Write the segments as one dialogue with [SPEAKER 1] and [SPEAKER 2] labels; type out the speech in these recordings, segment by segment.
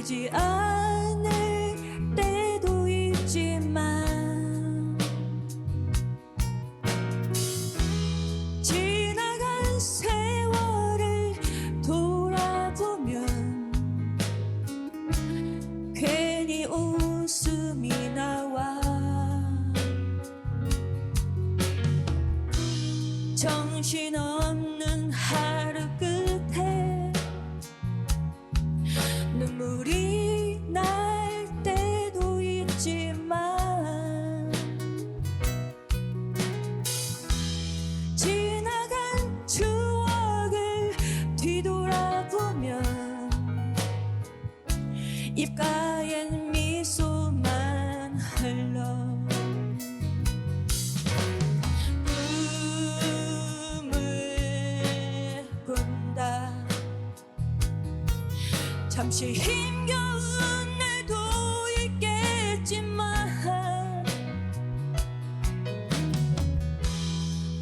[SPEAKER 1] 되지 않을 때도 있지만 지나간 세월을 돌아보면 괜히 웃음이 나와 정신없 입가엔 미소만 흘러. 꿈을 꾼다. 잠시 힘겨운 날도 있겠지만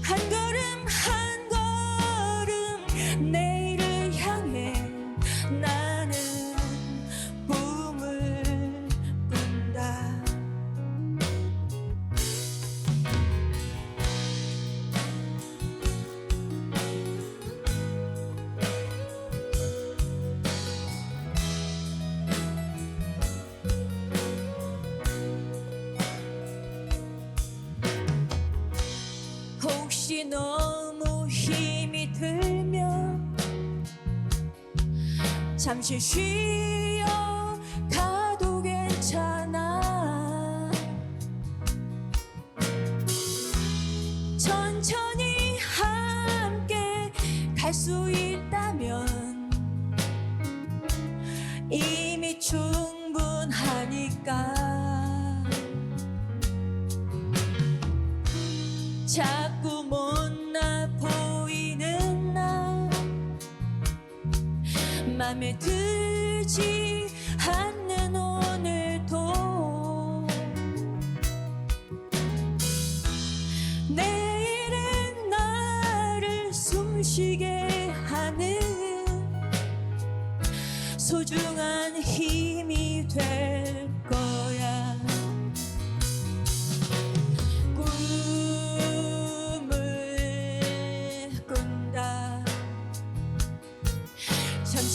[SPEAKER 1] 한 걸음 한 걸음 내 혹시 너무 힘이 들면 잠시 쉬어 가도 괜찮아. 천천히 함께 갈 수 있다면 이미 충분하니까. 자꾸 맘에 들지 않는 오늘도 내일은 나를 숨쉬게 하는 소중한 힘이 될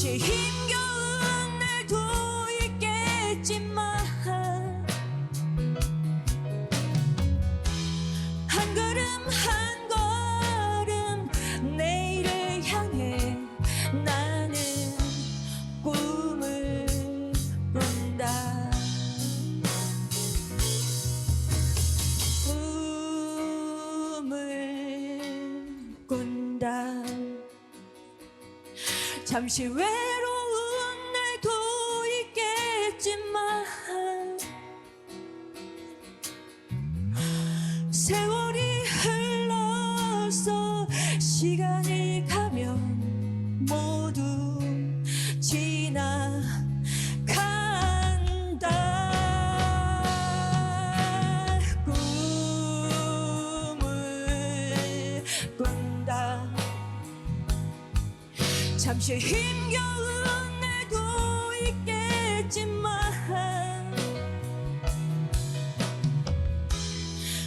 [SPEAKER 1] 잠시 잠시 외로운 날도 있겠지만 세월이 흘러서 시간이 가면 모두 지나 잠시 힘겨운 날도 있겠지만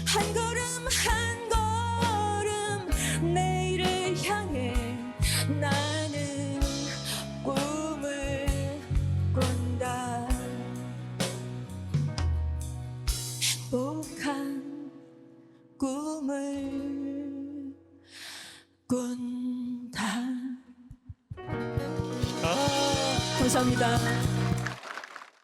[SPEAKER 1] 한 걸음 한 걸음 내일을 향해 나는 꿈을 꾼다. 행복한 꿈을 꾼다 감사합니다.